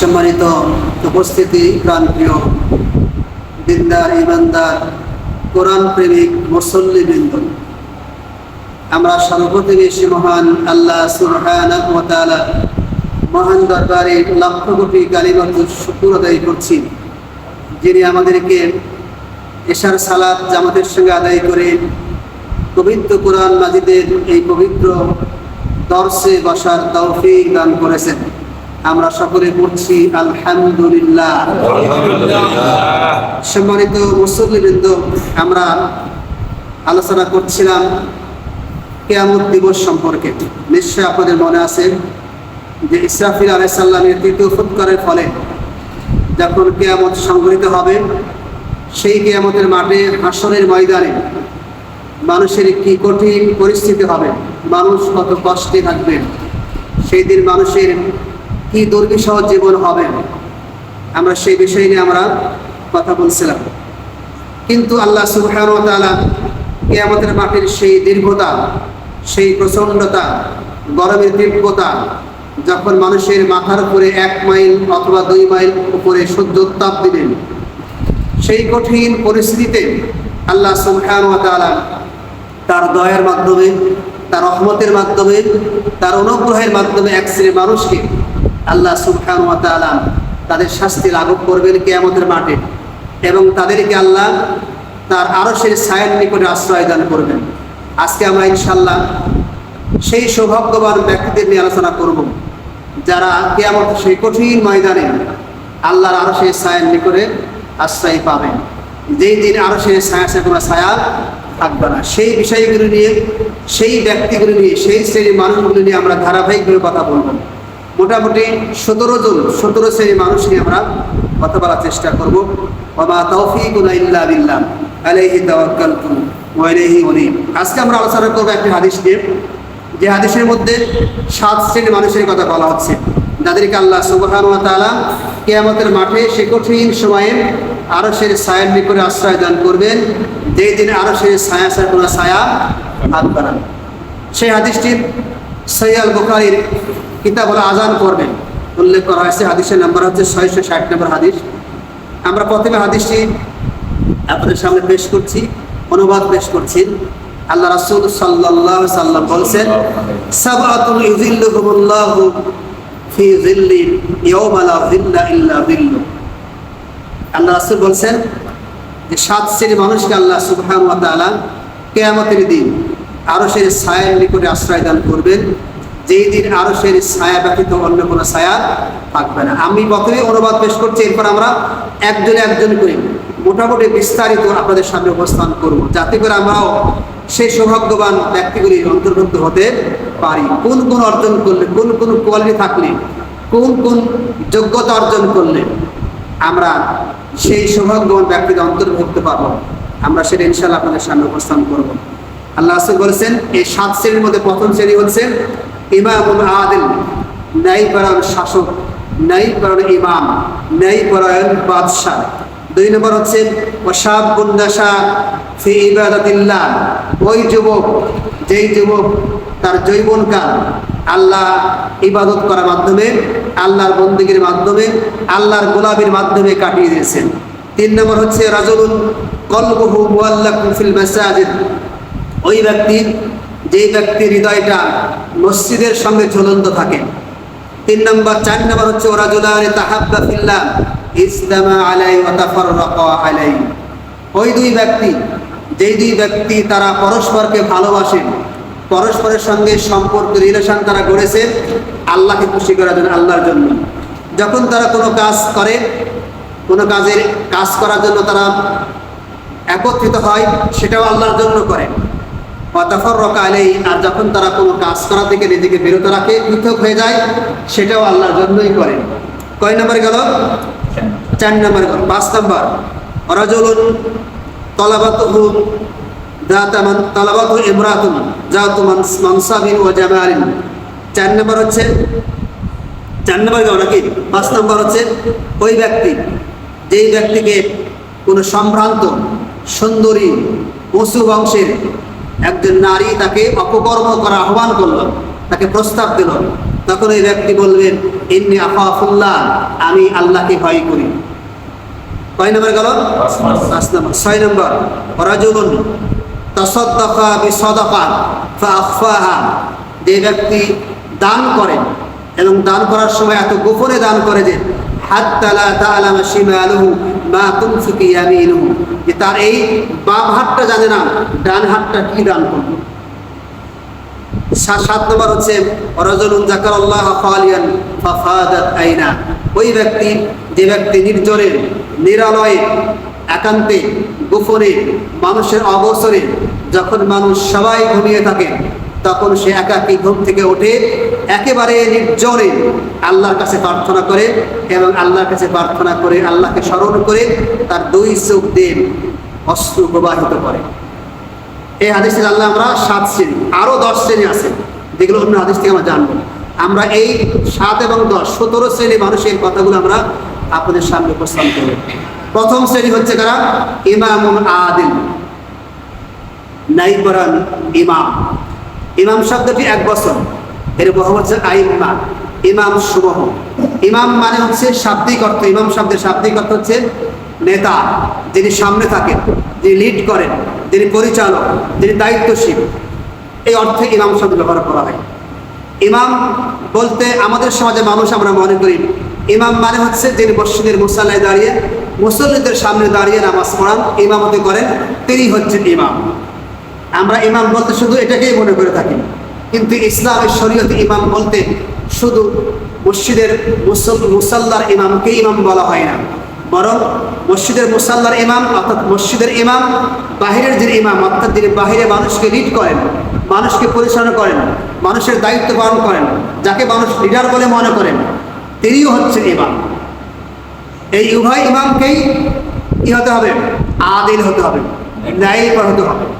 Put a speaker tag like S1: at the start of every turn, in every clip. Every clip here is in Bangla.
S1: সম্মানিত উপস্থিতি, প্রাণপ্রিয় দিনদার, ইমানদার, কোরআন প্রেমিক, মুসল্লি বৃন্দ। আমরা সর্বপ্রতিবেশী মহান আল্লাহ তাআলা মহান দরবারে লক্ষ কোটি কালিমাত শুকুর আদায় করছি, যিনি আমাদেরকে এশার সালাত জামাতের সঙ্গে আদায় করে পবিত্র কোরআন মাজিদের এই পবিত্র দর্শে বসার তৌফিক দান করেছেন। আমরা সকলে পড়ছি আলহামদুলিল্লাহ। সম্মানিত মুসল্লিবৃন্দ আমরা আলোচনা করছিলাম কেয়ামত দিবস সম্পর্কে। নিশ্চয় আপনাদের মনে আছে যে ইসরাফিল আলাইসাল্লামের তৃতীয় ফুৎকারের ফলে যখন কেয়ামত সংঘটিত হবে সেই কেয়ামতের মাঠে হাসনের ময়দানে মানুষের কি কঠিন পরিস্থিতি হবে। মানুষ কত কষ্টে থাকবে। সেই দিন মানুষের কি দুর্বিষহ জীবন হবে। আমরা সেই বিষয় নিয়ে আমরা কথা বলছিলাম। কিন্তু আল্লাহ সুবহান তাআলা কেয়ামতের মাঠের সেই দীর্ঘতা, সেই প্রচণ্ডতা, গরমের তীব্রতা, যখন মানুষের মাথার উপরে এক মাইল অথবা দুই মাইল উপরে সূর্য উত্তাপ দিবেন, সেই কঠিন পরিস্থিতিতে আল্লাহ সুবহান তার দয়ার মাধ্যমে, তার রহমতের মাধ্যমে, তার অনুগ্রহের মাধ্যমে এক শ্রেণির মানুষকে আল্লাহ সুবহান ওয়া তাআলা তাদের শাস্তি লাঘব করবেন কেয়ামতের মাঠে এবং তাদেরকে আল্লাহ তার আরও সেই ছায়ের নিকটে আশ্রয় দান করবেন। আজকে আমরা ইনশাল্লাহ সেই সৌভাগ্যবান ব্যক্তিদের নিয়ে আলোচনা করব যারা কেয়ামত সেই কঠিন ময়দানে আল্লাহর সেই ছায়ের নিকটে আশ্রয় পাবেন। যেই দিন আরশের ছায়া ছায়া কোনো ছায়া থাকবে না। সেই বিষয়গুলো নিয়ে, সেই ব্যক্তিগুলো নিয়ে, সেই শ্রেণির মানুষগুলো নিয়ে আমরা ধারাবাহিকভাবে কথা বলব। মোটামুটি সতেরো জন, সতেরো শ্রেণির মানুষ নিয়ে আমরা কথা বলার চেষ্টা করব। বাবা তৌফিক ইল্লা বিল্লাহ। উনীব। আজকে আমরা আলোচনা করব একটি হাদিস নিয়ে। যে হাদিসের মধ্যে সাত শ্রেণির মানুষের কথা বলা হচ্ছে। যাদেরকে আল্লাহ ওয়া তাআলা কিয়ামতের মাঠে সে কঠিন সময়ে আরশের ছায়ার নিকটে আশ্রয় দান করবেন। যেই দিনে আরশের ছায়া ছায়া কোনো ছায়া থাকবে না। সেই হাদিসটির সৈয়াল বুখারীর কিতাব হলো আজান করবেন উল্লেখ করা হয়েছে, হাদিসের নাম্বার হচ্ছে ছয়শো ষাট নম্বর হাদিস। আমরা প্রথমে হাদিসটি আপনাদের সামনে পেশ করছি, অনুবাদ পেশ করছি। আল্লাহ রাসূল আলাইহি সাল্লাম বলছেন সাবআতুল ইযিল্লুহুমুল্লাহু ফি যিল্লিন ইয়াওমা লা যিল্লু আল্লাহ রাসূল বলছেন যে, সাত শ্রেণির মানুষকে আল্লাহ সুবহান ওয়া তাআলা কিয়ামতের দিন আরশের ছায়ার নিকটে আশ্রয় দান করবেন। যেই দিন আরশের ছায়া ব্যতীত অন্য কোনো ছায়া থাকবে না। আমি প্রথমে অনুবাদ পেশ করছি, এরপর আমরা একজনে একজন করে মোটামুটি বিস্তারিত আপনাদের সামনে উপস্থান করব, যাতে করে আমরাও সেই সৌভাগ্যবান ব্যক্তিগুলির অন্তর্ভুক্ত হতে পারি। কোন কোন অর্জন করলে, কোন কোন কোয়ালিটি থাকলে, কোন কোন যোগ্যতা অর্জন করলে আমরা সেই সৌভাগ্যবান ব্যক্তিদের অন্তর্ভুক্ত পাবো, আমরা সেটা ইনশাল্লাহ আপনাদের সামনে উপস্থান করব। আল্লাহ বলেছেন, এই সাত শ্রেণির মধ্যে প্রথম শ্রেণি হচ্ছে ইমামুল আদিল ন্যায় পরায়ণ শাসক ন্যায় পরায়ণ ইমাম ন্যায় পরায়ণ বাদশাহ। দুই নম্বর হচ্ছে, ওয়াশাবুন্নাশা ফি ইবাদাতিল্লাহ। ওই যুবক, যেই যুবক তার যৌবনকাল আল্লাহ ইবাদত করার মাধ্যমে, আল্লাহর বন্দীগীর মাধ্যমে, আল্লাহর গোলাবির মাধ্যমে কাটিয়ে দিয়েছেন। তিন নম্বর হচ্ছে, রাজুলুন কলবহু মুআল্লাকুন ফিল মাসাজিদ। ওই ব্যক্তি যেই ব্যক্তির হৃদয়টা মসজিদের সঙ্গে ঝুলন্ত থাকে। তিন নম্বর, চার নম্বর হচ্ছে, ওরা জুলারে তাহাব্বা ফিল্লাহ, ইসলামা আলাই ওয়া তাফাররাকা আলাই ওই দুই ব্যক্তি, যেই দুই ব্যক্তি তারা পরস্পরকে ভালোবাসেন পরস্পরের সঙ্গে সম্পর্ক, রিলেশন তারা গড়েছে, আল্লাহকে খুশি করার জন্য, আল্লাহর জন্য। যখন তারা কোনো কাজ করে, কোনো কাজের, কাজ করার জন্য তারা একত্রিত হয়, সেটাও আল্লাহর জন্য করে। অতফর রকালেই আর যখন তারা কোনো কাজ করা থেকে নিজেকে বিরত রাখে, পৃথক হয়ে যায়, সেটাও আল্লাহর জন্যই করে। কয় নম্বর গেল? চার নম্বর গেল। পাঁচ নম্বর, রজলুন তলাবাতহু দাতামান তলাবাতহু ইমরাতুন জাতু মানসাবিন ও জামালিন। চার নম্বর হচ্ছে, চার নম্বর গেল নাকি? পাঁচ নম্বর হচ্ছে, ওই ব্যক্তি, যেই ব্যক্তিকে কোনো সম্ভ্রান্ত, সুন্দরী পশু বংশের একজন নারী তাকে অপকর্ম করা আহ্বান করল, তাকে প্রস্তাব দিল। তখন ওই ব্যক্তি বলবেন ইন্নি আফাফুল্লাহ আমি আল্লাহকে ভয় করি। কয় নম্বর গেল? পাঁচ নম্বর। ছয় নম্বর, রাজুলুন তাসাদ্দাকা বিসাদাকা ফাআখফাহা। যে ব্যক্তি দান করেন, এবং দান করার সময় এত গোপনে দান করে যে, হাত্তা লা তা'লামা শিমালুহু মা তুনফিকু ইয়ামিনুহু যে তার এই বাম হাতটা জানে না, ডান হাতটা কি দান করবে সাত নম্বর হচ্ছে রজলুন জাকার আল্লাহ খালিয়ান ফাফাদাত আইনা। ওই ব্যক্তি, যে ব্যক্তি নির্জরে নিরালয়ে, একান্তে, গোপনে, মানুষের অবসরে যখন মানুষ সবাই ঘুমিয়ে থাকে তখন সে একাকী ঘুম থেকে ওঠে একেবারে নির্জনে আল্লাহর কাছে প্রার্থনা করে এবং আল্লাহর কাছে প্রার্থনা করে, আল্লাহকে স্মরণ করে তার দুই চোখ দিয়ে অশ্রু প্রবাহিত করে। এই হাদিসের আল্লাহ আমরা সাত শ্রেণি, আরও দশ শ্রেণি আছে। যেগুলো অন্য হাদিস থেকে আমরা জানব। আমরা এই সাত এবং দশ, সতেরো শ্রেণি মানুষের কথাগুলো আমরা আপনাদের সামনে উপস্থান করব। প্রথম শ্রেণি হচ্ছে কারা? ইমামুল আদিল। নাইবরান ইমাম। ইমাম শব্দটি এক বছর এর বহু হচ্ছে আইম্মা ইমাম সুবহ ইমাম মানে হচ্ছে শাব্দিক অর্থ। ইমাম শব্দের শাব্দিক অর্থ হচ্ছে নেতা, যিনি সামনে থাকেন, যিনি লিড করেন, যিনি পরিচালক, যিনি দায়িত্বশীল। এই অর্থে ইমাম শব্দ ব্যবহার করা হয়। ইমাম বলতে আমাদের সমাজে মানুষ আমরা মনে করি। ইমাম মানে হচ্ছে যিনি মসজিদের মুসাল্লায় দাঁড়িয়ে, মুসল্লিদের সামনে দাঁড়িয়ে নামাজ পড়ান, ইমামতি করেন তিনি হচ্ছেন ইমাম। আমরা ইমাম বলতে শুধু এটাকেই মনে করে থাকি। কিন্তু ইসলামের শরীয়তে ইমাম বলতে শুধু মসজিদের মুসল- মুসাল্লার ইমামকে ইমাম বলা হয় না। বরং মসজিদের মুসাল্লার ইমাম অর্থাৎ মসজিদের ইমাম, বাহিরের যিনি ইমাম, অর্থাৎ যিনি বাহিরে মানুষকে লিড করেন, মানুষকে পরিচালনা করেন, মানুষের দায়িত্ব পালন করেন, যাকে মানুষ লিডার বলে মনে করেন, তিনিও হচ্ছেন ইমাম। এই উভয় ইমামকেই কি হতে হবে? আদিল হতে হবে ন্যায় হতে হবে।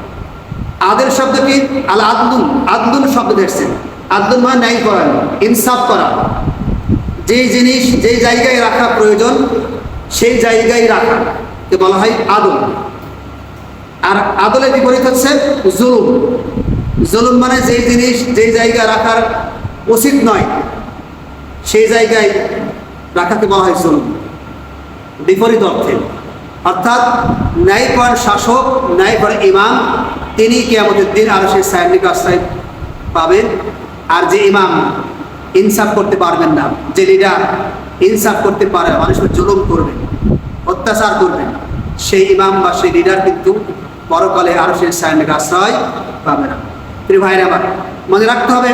S1: আদের শব্দ কি? আল আদলুন। আদলুন শব্দ দেখছেন আদলুন মানে ন্যায় করা, ইনসাফ করা। যে জিনিস যে জায়গায় রাখা প্রয়োজন, সেই জায়গায় রাখা। কে বলা হয় আদল। আর আদলের বিপরীত হচ্ছে জুলুম। জুলুম মানে যেই জিনিস, যেই জায়গায় রাখার উচিত নয়, সেই জায়গায় রাখাকে বলা হয় জুলুম। বিপরীত অর্থে। অর্থাৎ ন্যায়পর শাসক, ন্যায় ন্যায়পর ইমাম তিনি কেয়ামতের দিন আরও সেই সায়নিক আশ্রয় পাবেন, আর যে ইমাম ইনসাফ করতে পারবেন না, যে লিডার ইনসাফ করতে পারে মানুষের জুলুম করবেন অত্যাচার করবেন সেই ইমাম বা সেই লিডার কিন্তু পরকালে আরও সেই সায়নিক আশ্রয় পাবে না। প্রিয় ভাইরা আমার, মনে রাখতে হবে,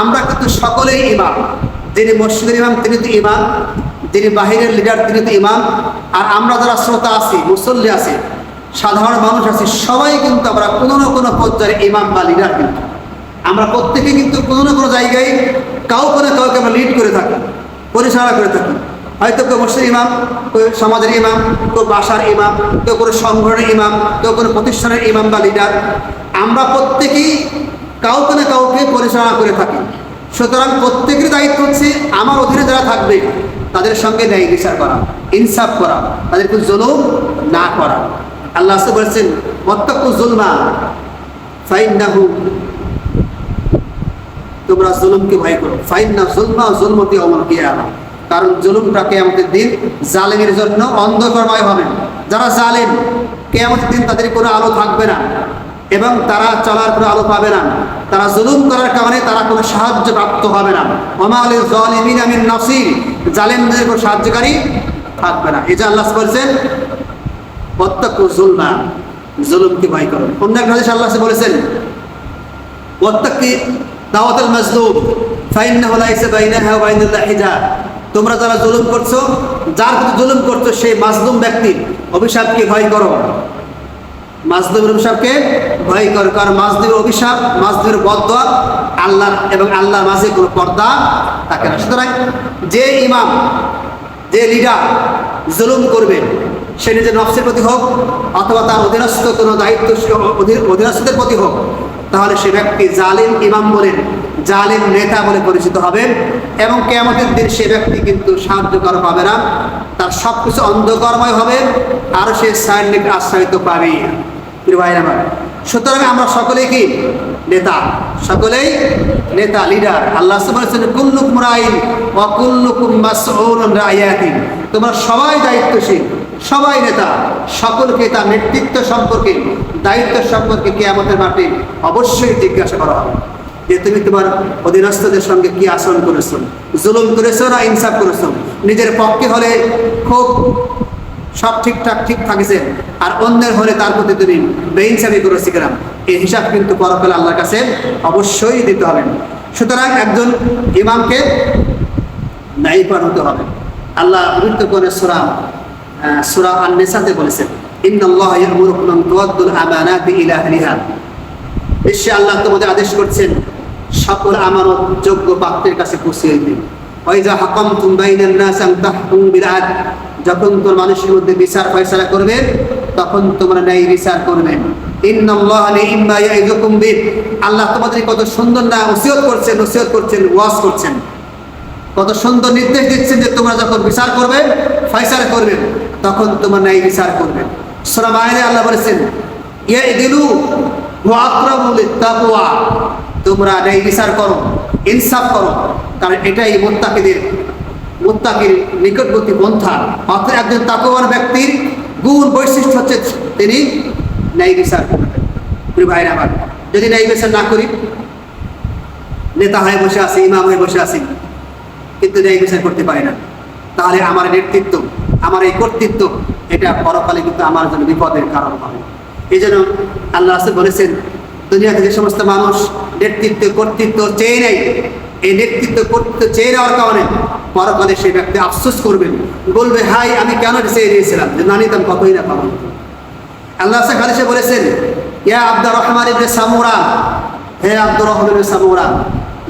S1: আমরা কিন্তু সকলেই ইমাম। যিনি মসজিদের ইমাম, তিনি তো ইমাম, যিনি বাহিরের লিডার তিনি তো ইমাম, আর আমরা যারা শ্রোতা আছি, মুসল্লি আছি সাধারণ মানুষ আছি, সবাই কিন্তু আমরা কোনো না কোনো পর্যায়ে ইমাম বা লিডার কিন্তু। আমরা প্রত্যেকে কিন্তু কোনো না কোনো জায়গায় কাউকে না কাউকে আমরা লিড করে থাকি, পরিচালনা করে থাকি। হয়তো কেউ মসজিদ ইমাম, কেউ সমাজের ইমাম, কেউ বাসার ইমাম, কেউ কোনো সংগঠনের ইমাম, কেউ কোনো প্রতিষ্ঠানের ইমাম বা লিডার আমরা প্রত্যেকেই কাউকে না কাউকে পরিচালনা করে থাকি। সুতরাং প্রত্যেকের দায়িত্ব হচ্ছে আমার অধীনে যারা থাকবে, তাদের সঙ্গে ন্যায় বিচার করা, ইনসাফ করা তাদেরকে জুলুম না করা। আল্লাহ আসতে বলেছেন জুলমা, ফাইন্নাহু, তোমরা জুলুমকে ভয় করো। ফাইন্না জুলমা জুলমতি অমল কিয়ামা। কারণ জুলুমটাকে আমাদের দিন জালেমের জন্য অন্ধকারময় হবে। যারা জালেম, কেয়ামতের দিন তাদের কোনো আলো থাকবে না এবং তারা চলার কোনো আলো পাবে না। তারা জুলুম করার কারণে তারা কোনো সাহায্য প্রাপ্ত হবে না। ওমালে জলিমিন আমিন নসির। জালেমদের কোনো সাহায্যকারী থাকবে না। এই যে আল্লাহ বলছেন প্রত্যক্ষ জুলমা, জুলুমকে ভয় করো। অন্য আল্লাহ বলেছেন? তোমরা যারা জুলুম করছ, যার জুলুম করছ, সেই মাজলুম ব্যক্তির অভিশাপকে ভয় করো। মাজলুমের অভিশাপকে ভয় করো, কারণ মাজলুমের অভিশাপ মাজলুমের বদয়া আল্লাহ এবং আল্লাহর মাঝে কোনো পর্দা থাকে না। সুতরাং যে ইমাম, যে লিডার জুলুম করবে সে নিজের নফসের প্রতি হোক, অথবা তার অধীনস্থ কোনো দায়িত্ব অধীন- অধীনস্থদের প্রতি হোক, তাহলে সে ব্যক্তি জালিম ইমাম বলেন জালিম নেতা বলে পরিচিত হবেন এবং কেমতের দিন সে ব্যক্তি কিন্তু সাহায্য করা পাবে না। তার সব কিছু অন্ধকর্ময় হবে আর সে সায়নিক আশ্রয় তো পাবেই সুতরাং আমরা সকলে কি? নেতা। সকলেই নেতা লিডার আল্লাহ বলেছেন, কুল্লুকুম রাইন ওয়া কুল্লুকুম মাসউলুন তোমরা সবাই দায়িত্বশীল। সবাই নেতা সকলকে তার নেতৃত্ব সম্পর্কে দায়িত্ব সম্পর্কে কিয়ামতের মাঠে অবশ্যই জিজ্ঞাসা করা হবে যে তুমি তোমার অধীনস্থদের সঙ্গে কি আচরণ করেছ জুলুম করেছ না ইনসাফ করেছ? নিজের পক্ষে হলে খুব সব ঠিকঠাক ঠিক থাকছে আর অন্যের হলে তার প্রতি তুমি বেইনসাফি করেছি কিনা? এই হিসাব কিন্তু পরকালে আল্লাহর কাছে অবশ্যই দিতে হবে। সুতরাং একজন ইমামকে নাইপার হতে হবে। আল্লাহ পবিত্র করে সুরা আহ, সুরা আন নেসাতে বলেছেন, ইন্নাল্লাহ ইয়ামুরুকুম আন তুআদ্দুল আমানাতি ইলা আহলিহা। নিশ্চয় আল্লাহ তোমাদের আদেশ করছেন, সকল আমানত যোগ্য পাত্রের কাছে পৌঁছে দিন। ওয়াইজা হাকামতুম বাইনান নাস আন তাহকুম বিল আদল যখন তোমরা মানুষের মধ্যে বিচার ফয়সালা করবে, তখন তোমরা ন্যায় বিচার করবে। আল্লাহ তোমাদের কত সুন্দর না ওসিয়ত করছেন ওসিয়ত করছেন, ওয়াজ করছেন। কত সুন্দর নির্দেশ দিচ্ছেন যে তোমরা যখন বিচার করবে, ফয়সালা করবে। তখন তোমার ন্যায় বিচার করবে। মায়েদে আল্লাহ বলেছেন ওয়া আকরাবু তোমরা ন্যায় বিচার করো, ইনসাফ করো, কারণ এটাই মুত্তাকিদের, মুত্তাকির নিকটবর্তী পন্থা। অর্থাৎ একজন তাকওয়ান ব্যক্তির গুণ বৈশিষ্ট্য হচ্ছে তিনি ন্যায় বিচার করবেন। ভাইরা আমার, যদি ন্যায় বিচার না করি, নেতা হয়ে বসে আছি, ইমাম হয়ে বসে আছি, কিন্তু ন্যায় বিচার করতে পারি না, তাহলে আমার নেতৃত্ব আমার এই কর্তৃত্ব, এটা পরকালে কিন্তু আমার জন্য বিপদের কারণ হবে। এই জন্য আল্লাহ বলেছেন, দুনিয়াতে যে সমস্ত মানুষ নেতৃত্ব, কর্তৃত্ব চেয়ে নেয়, এই নেতৃত্ব, কর্তৃত্ব চেয়ে নেওয়ার কারণে পরকালে সেই ব্যক্তি আফসোস করবেন বলবে, হাই, আমি কেন চেয়ে নিয়েছিলাম? যে না নিতাম, কতই না পাবো? আল্লাহ হাদিসে বলেছেন, ইয়া আব্দুর রহমান ইবনে সামুরা, হে আব্দুর রহমান ইবনে সামুরা,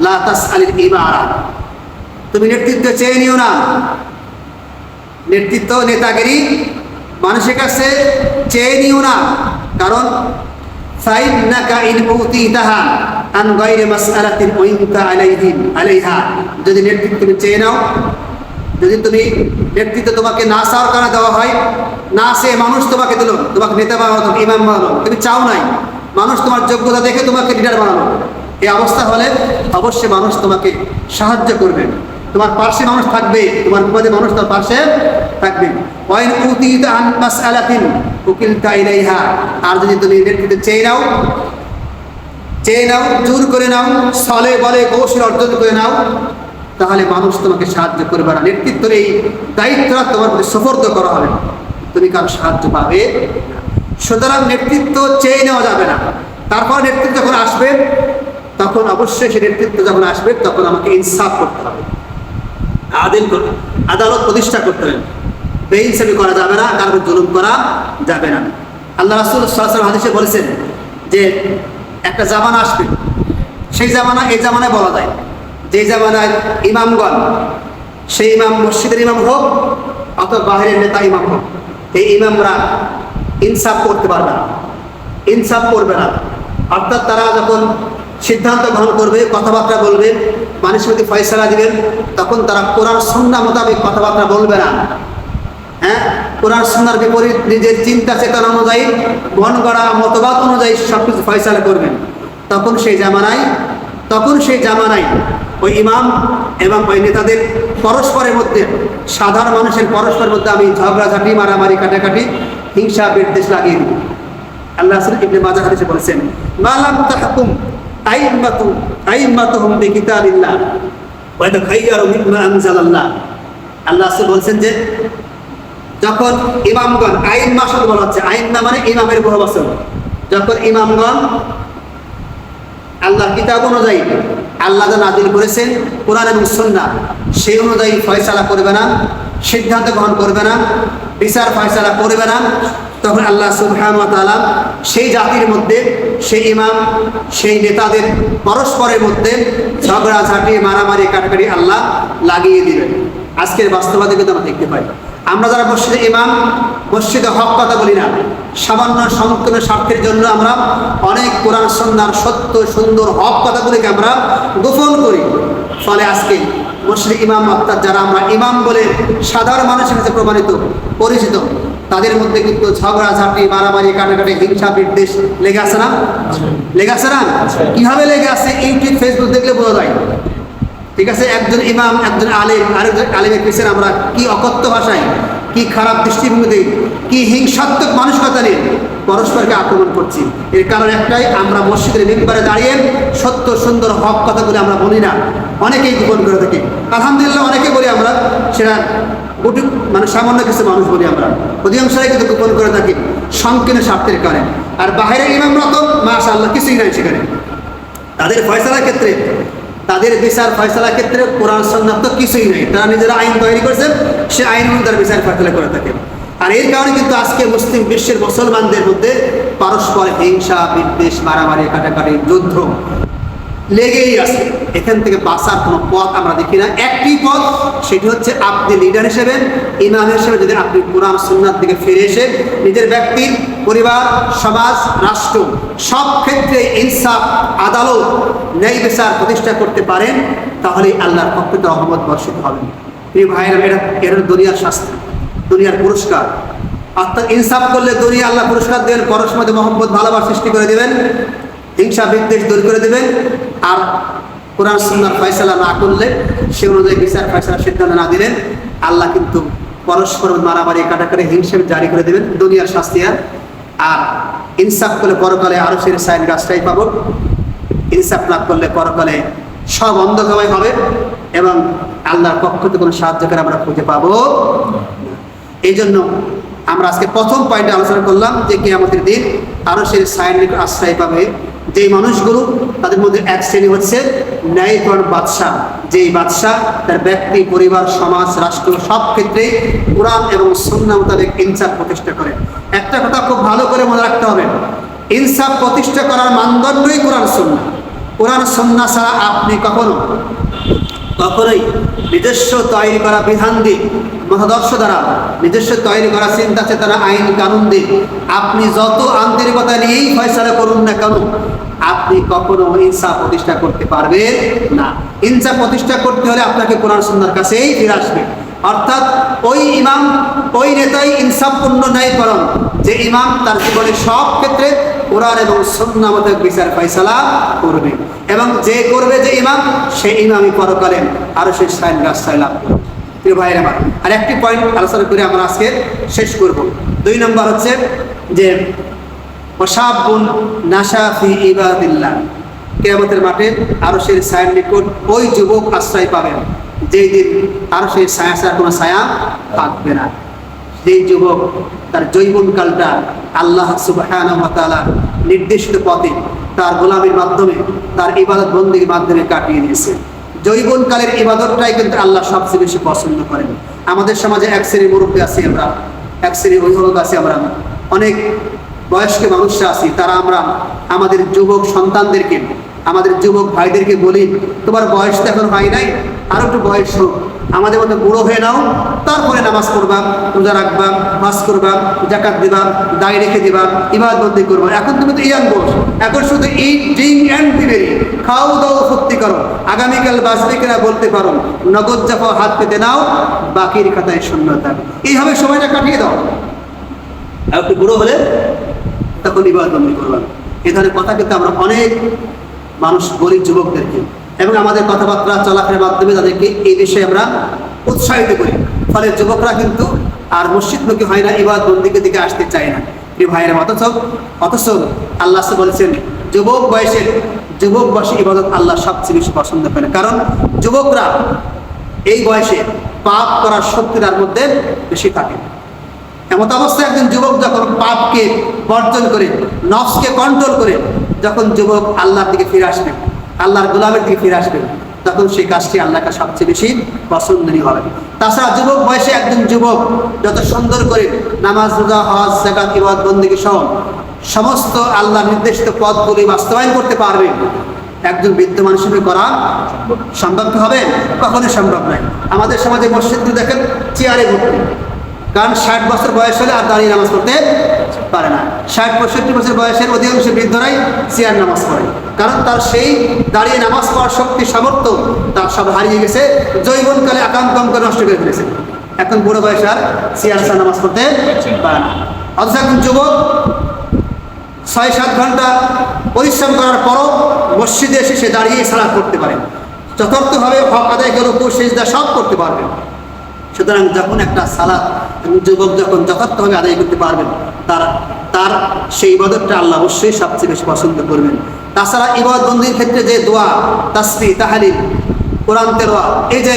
S1: লা তাসআলিল ইমারা তুমি নেতৃত্ব চেয়ে নিও না নেতৃত্ব, নেতাগিরি, মানুষের কাছে চেয়ে নিও না। কারণ যদি নেতৃত্ব তুমি চেয়ে নাও, যদি তুমি নেতৃত্ব তোমাকে না চাওয়ার কারণে দেওয়া হয়, না সে মানুষ তোমাকে দিল, তোমাকে নেতা বানালো ইমাম বানালো, তুমি চাও নাই, মানুষ তোমার যোগ্যতা দেখে তোমাকে লিডার বানালো। এই অবস্থা হলে অবশ্যই মানুষ তোমাকে সাহায্য করবে। তোমার পার্শ্বে মানুষ থাকবে, তোমার বিপদে মানুষ তোমার পার্শ্বে থাকবে। আর যদি তুমি নেতৃত্ব চেয়ে নাও চেয়ে নাও, জোর করে নাও ছলে বলে কৌশল অর্জন করে নাও, তাহলে মানুষ তোমাকে সাহায্য করবে না। নেতৃত্বের এই দায়িত্বটা তোমার প্রতি সুপর্দ করা হবে। তুমি কারও সাহায্য পাবে সুতরাং নেতৃত্ব চেয়ে নেওয়া যাবে না। তারপর নেতৃত্ব যখন আসবে, তখন অবশ্যই সে নেতৃত্ব যখন আসবে, তখন আমাকে ইনসাফ করতে হবে। আদিল আদালত প্রতিষ্ঠা করতে হবে। বেইনসাফি করা যাবে না, কারোর জুলুম করা যাবে না। আল্লাহ রাসুল সাল্লাল্লাহু হাদিসে বলেছেন যে, একটা জামানা আসবে। সেই জামানা এই জামানায় বলা যায়। যে জামানায় ইমামগণ, সেই ইমাম মসজিদের ইমাম হোক অথবা বাহিরের নেতা ইমাম হোক, এই ইমামরা ইনসাফ করতে পারবে না। ইনসাফ করবে না। অর্থাৎ তারা যখন সিদ্ধান্ত গ্রহণ করবে, কথাবার্তা বলবে মধ্যে ফয়সালা দিবেন তখন তারা কোরআন সন্না মোতাবেক কথাবার্তা বলবে না। হ্যাঁ? কোরআন সন্ন্যার বিপরীত নিজের চিন্তা চেতনা অনুযায়ী, মন গড়া মতবাদ অনুযায়ী সব কিছু ফয়সালা করবেন। তখন সেই জামানায়, তখন সেই জামানায় ওই ইমাম এবং ওই নেতাদের পরস্পরের মধ্যে, সাধারণ মানুষের পরস্পরের মধ্যে আমি ঝগড়াঝাটি মারামারি, কাটাকাটি, হিংসা, বিদ্বেষ লাগিয়ে দিব। আল্লাহ ইবনে মাজাহ হাদিসে বলেছেন মালাম আইম্মাতু আইম্মাতুহুম বিকিতাবিল্লাহ। ওয়া ইয়াতাখায়য়ারু মিম্মা আনজালাল্লাহ। আল্লাহ রাসূল বলছেন যে, যখন ইমামগণ, আইন মাসুল বলা হচ্ছে, আইন না মানে ইমামের বহু বছর যখন ইমামগণ আল্লাহর কিতাব অনুযায়ী আল্লাহ যা নাজিল করেছেন, কোরআন এবং সুন্নাহ, সেই অনুযায়ী ফয়সালা করবে না, সিদ্ধান্ত গ্রহণ করবে না, বিচার ফয়সালা করবে না তখন আল্লাহ তাআলা সেই জাতির মধ্যে, সেই ইমাম, সেই নেতাদের পরস্পরের মধ্যে ঝগড়া, ঝাঁটি, মারামারি, কাটাকাটি আল্লাহ লাগিয়ে দিবেন আজকের বাস্তবতা কিন্তু আমরা দেখতে পাই। আমরা যারা মসজিদে ইমাম, মসজিদে হক কথা বলি না। সামান্য সংকীর্ণ স্বার্থের জন্য আমরা অনেক কোরআন সন্ন্যার সত্য, সুন্দর হক কথাগুলিকে আমরা গোপন করি। ফলে আজকে মুসলিম ইমাম অর্থাৎ যারা আমরা ইমাম বলে সাধারণ মানুষের কাছে প্রমাণিত, পরিচিত, তাদের মধ্যে কিন্তু ঝগড়া, ঝাঁটি, মারামারি, কাটাকাটি, হিংসা, বিদ্বেষ লেগে আছে না? লেগে আছে না? কীভাবে লেগে আছে? ইউটিউব ফেসবুক দেখলে বোঝা যায়। ঠিক আছে? একজন ইমাম, একজন আলেম, আরেকজন আলেমের পিছনে আমরা কি অকথ্য ভাষায়, কি খারাপ দৃষ্টিভঙ্গিতে, কি হিংসাত্মক মানসিকতা নিয়ে পরস্পরকে আক্রমণ করছি। এর কারণ একটাই, আমরা মসজিদের মেম্বারে দাঁড়িয়ে সত্য, সুন্দর, হক কথাগুলো আমরা বলি না। অনেকেই গোপন করে থাকি। আলহামদুলিল্লাহ অনেকে বলি আমরা, সেটা গুটি মানে সামান্য কিছু মানুষ বলি আমরা। অধিকাংশরাই কিন্তু গোপন করে থাকি, সংকীর্ণ স্বার্থের কারণে। আর বাহিরের ইমামরা তো মাশা আল্লাহ কিছুই নাই সেখানে। তাদের ফয়সালার ক্ষেত্রে, তাদের বিচার ফয়সলার ক্ষেত্রে কোরআন সন্ন্যাত কিছুই নেই। তারা নিজেরা আইন তৈরি করেছেন সে আইন তারা বিচার ফয়সলা করে থাকে। আর এর কারণে কিন্তু আজকে মুসলিম বিশ্বের মুসলমানদের মধ্যে পারস্পর হিংসা, বিদ্বেষ, মারামারি, কাটাকাটি, যুদ্ধ লেগেই আছে। এখান থেকে বাঁচার কোনো পথ আমরা দেখি না। একটি পথ, সেটি হচ্ছে আপনি লিডার হিসেবে ইমাম হিসেবে যদি আপনি কোরআন, সুন্নার দিকে ফিরে এসে নিজের ব্যক্তি, পরিবার, সমাজ, রাষ্ট্র সব ক্ষেত্রে ইনসাফ, আদালত, ন্যায় বিচার প্রতিষ্ঠা করতে পারেন তাহলে আল্লাহর পক্ষে থেকে রহমত বর্ষিত হবে। প্রিয় ভাইয়েরা এরা এরা দুনিয়ার শাস্তি। দুনিয়ার পুরস্কার। অর্থাৎ ইনসাফ করলে দুনিয়া আল্লাহ পুরস্কার দেবেন পরস্পর মহব্বত, ভালোবাসা সৃষ্টি করে দেবেন, হিংসা, বিদ্বেষ দূর করে দেবেন। আর কোরআন সুন্নার ফয়সালা না করলে, সে অনুযায়ী বিচার, ফয়সালা, সিদ্ধান্ত না দিলেন আল্লাহ কিন্তু পরস্পর মারামারি, কাটাকাটি, হিংসা জারি করে দেবেন দুনিয়ার শাস্তি আর। আর ইনসাফ করলে পরকালে আরও সে সাইন গাছটাই পাবো। ইনসাফ না করলে পরকালে সব অন্ধকামাই হবে এবং আল্লাহর পক্ষ থেকে কোনো সাহায্যকার আমরা খুঁজে পাবো। এই জন্য আমরা আজকে প্রথম পয়েন্টে আলোচনা করলাম যে কি আমাদের দিন আরও সে সায়নিক আশ্রয় পাবে। যেই মানুষগুলো তাদের মধ্যে এক শ্রেণি হচ্ছে ন্যায়পর বাদশাহ। যেই বাদশাহ তার ব্যক্তি, পরিবার, সমাজ, রাষ্ট্র সব ক্ষেত্রে কোরআন এবং সন্না মোতাবেক ইনসাফ প্রতিষ্ঠা করে। একটা কথা খুব ভালো করে মনে রাখতে হবে, ইনসাফ প্রতিষ্ঠা করার মানদণ্ডই কোরআন সন্না কোরআন সন্না ছাড়া আপনি কখনো, কখনোই নিজস্ব তৈরি করা বিধান দিয়ে মতাদর্শ দ্বারা নিজস্ব তৈরি করা চিন্তা চেতনা, আইন, কানুন দিয়ে আপনি যত আন্তরিকতা নিয়েই ফয়সালা করুন না কেন, আপনি কখনো ইনসাফ প্রতিষ্ঠা করতে পারবেন না। ইনসাফ প্রতিষ্ঠা করতে হলে আপনাকে কোরআন সুন্দর কাছেই ফিরে আসবে। অর্থাৎ ওই ইমাম, ওই নেতাই ইনসাফপূর্ণ ন্যায় করণ যে ইমাম তার জীবনের সব ক্ষেত্রে কোরআন এবং সন্না মতো বিচার ফয়সালা করবে। এবং যে করবে যে ইমাম, সেই ইমামই পরকালেন আরও সেই সাইন রাস্তায় লাভ করবে। প্রিয় ভাইয়ের আমার আর একটি পয়েন্ট আলোচনা করে আমরা আজকে শেষ করব। দুই নম্বর হচ্ছে যে নাসাফি ইবাদিল্লাহ। কেয়ামতের মাঠে আরও সেই সায়ের নিকট ওই যুবক আশ্রয় পাবেন, যেই দিন আরও সেই ছায়া ছাড়া কোনো ছায়া থাকবে না। যেই যুবক তার জৈবনকালটা আল্লাহ সুবাহ নির্দিষ্ট পথে তার গোলামের মাধ্যমে তার ইবাদত বন্দীর মাধ্যমে কাটিয়ে দিয়েছে। জৈবনকালের ইবাদতটাই কিন্তু আল্লাহ সবচেয়ে বেশি পছন্দ করেন। আমাদের সমাজে এক শ্রেণির মুরব্বী আছি আমরা, এক শ্রেণির অভিভাবক আছি আমরা। অনেক বয়স্ক মানুষরা আছি, তারা আমরা আমাদের যুবক সন্তানদেরকে আমাদের যুবক ভাইদেরকে বলি, তোমার বয়স তো এখন হয় নাই, আরও একটু বয়স হোক। আমাদের মতো বুড়ো হয়ে নাও, তারপরে নামাজ পড়বা, রোজা রাখবা মাস করবা জাকাত দিবা দায় রেখে দিবা ইবাদ বন্দি করবা। এখন তুমি তো ইয়াং বস এখন শুধু ইট ড্রিঙ্ক অ্যান্ড দিবেরি খাও, দাও সত্যি করো। আগামীকাল বাঁচবে কিনা বলতে পারো নগদ জাফা হাত পেতে নাও, বাকির খাতায় শূন্যতা এইভাবে সময়টা কাটিয়ে দাও। একটু বুড়ো হলে তখন ইবাদ বন্দি করবা। এ ধরনের কথা কিন্তু আমরা অনেক মানুষ, গরিব যুবকদেরকে এবং আমাদের কথাবার্তা, চলাফেরার মাধ্যমে তাদেরকে এই বিষয়ে আমরা উৎসাহিত করি। ফলে যুবকরা কিন্তু আর মসজিদমুখী হয় না, এবার বন্দিকে দিকে আসতে চায় না। প্রিয় ভাইয়ের, অথচ অথচ আল্লাহ বলছেন, যুবক বয়সের যুবক বয়সে ইবাদত আল্লাহ সবচেয়ে বেশি পছন্দ করে কারণ যুবকরা এই বয়সে পাপ করার শক্তি তার মধ্যে বেশি থাকে। এমত অবস্থায় একজন যুবক যখন পাপকে বর্জন করে, নফসকে কন্ট্রোল করে যখন যুবক আল্লাহর দিকে ফিরে আসবে, আল্লাহর গোলামের দিকে ফিরে আসবে, তখন সেই কাজটি আল্লাহকে সবচেয়ে বেশি পছন্দনীয় হবে। তাছাড়া যুবক বয়সে একজন যুবক যত সুন্দর করে নামাজ, রোজা, হজ জাকাত ইবাদ বন্দিকে সহ সমস্ত আল্লাহ নির্দিষ্ট পদগুলি বাস্তবায়ন করতে পারবে, একজন বৃদ্ধ মানুষের করা সম্ভব হবে? কখনোই সম্ভব নয়। আমাদের সমাজে মসজিদগুলো দেখেন, চেয়ারে ভর্তি কারণ ষাট বছর বয়স হলে আর দাঁড়িয়ে নামাজ পড়তে পারে না। ষাট পঁয়ষট্টি বছর বয়সের অধিকাংশ বৃদ্ধরাই চেয়ার নামাজ পড়ে। কারণ তার সেই দাঁড়িয়ে নামাজ পড়ার শক্তি, সামর্থ্য তার সব হারিয়ে গেছে জৈবনকালে আকাম কম করে নষ্ট করে ফেলেছে। এখন বুড়ো বয়স আর চেয়ার ছাড়া নামাজ পড়তে পারে না। অথচ একজন যুবক ছয় সাত ঘণ্টা পরিশ্রম করার পরও মসজিদে এসে সে দাঁড়িয়ে সালাদ করতে পারে। যথার্থভাবে হক আদায় করে উপর সেজদা সব করতে পারবে। সুতরাং যখন একটা সালাদ যুবক যখন যথার্থভাবে আদায় করতে পারবেন, তার তার সেই ইবাদতটা আল্লাহ অবশ্যই সবচেয়ে বেশি পছন্দ করবেন। তাছাড়া ইবাদত বন্দির ক্ষেত্রে যে দোয়া তাসবি তাহালিল, কোরআন তেরোয়া এই যে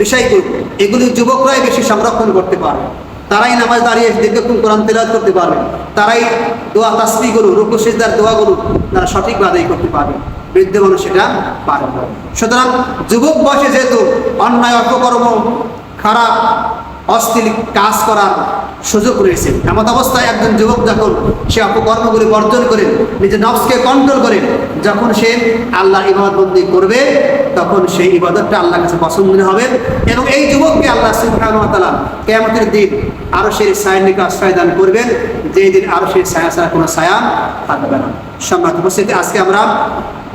S1: বিষয়গুলো এগুলি যুবকরাই বেশি সংরক্ষণ করতে পারে তারাই নামাজ দাঁড়িয়ে দীর্ঘক্ষণ কোরআন তেলাওয়াত করতে পারবে। তারাই দোয়া তাসবি গুলো, রুকু, সিজদার দোয়াগুলো তারা সঠিকভাবে আদায় করতে পারবে। বৃদ্ধ মানুষ সেটা পারবে না। সুতরাং যুবক বয়সে যেহেতু অন্যায়, অপকর্ম খারাপ অস্থির কাজ করার সুযোগ রয়েছে। এমন অবস্থায় একজন যুবক যখন সে অপকর্মগুলি বর্জন করে, নিজের নফসকে কন্ট্রোল করে, যখন সে আল্লাহ ইবাদতবন্দি করবে, তখন সেই ইবাদতটা আল্লাহর কাছে পছন্দ হবে এবং এই যুবককে আল্লাহ তাআলা কিয়ামতের দিন আরও সেই ছায়ার নিকে আশ্রয় দান করবেন, যেই দিন আরও সেই ছায়া ছাড়া কোনো ছায়া থাকবে না। সম্রাট উপস্থিতি, আজকে আমরা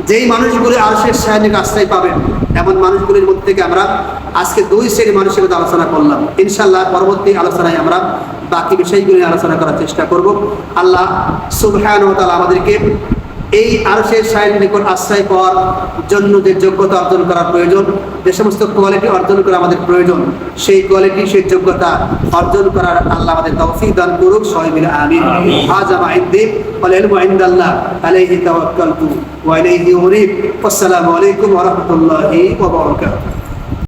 S1: যেই মানুষগুলি আরও সেই ছায়ার নিকে আশ্রয় পাবেন, এমন মানুষগুলির মধ্যে থেকে আমরা আজকে দুই শ্রেণির মানুষের মধ্যে আলোচনা করলাম। ইনশাল্লাহ পরবর্তী আলোচনায় আমরা বাকি বিষয়গুলি আলোচনা করার চেষ্টা করব। আল্লাহ সুবহানাহু ওয়া তাআলা আমাদেরকে এই আরশের সাহের নিকট আশ্রয় পাওয়ার জন্য যে যোগ্যতা অর্জন করার প্রয়োজন যে সমস্ত কোয়ালিটি অর্জন করা আমাদের প্রয়োজন সেই কোয়ালিটি সেই যোগ্যতা অর্জন করার আল্লাহ আমাদের তৌফিক দান করুক। মিলে আমিন। মাইদ্দিন ওয়াল ইলমু ইনদাল্লাহ আলাইহি তাওয়াক্কালতু ওয়া ইলাইহি উনীব। আসসালামু আলাইকুম ওয়া রাহমাতুল্লাহি ওয়া বারাকাতুহু।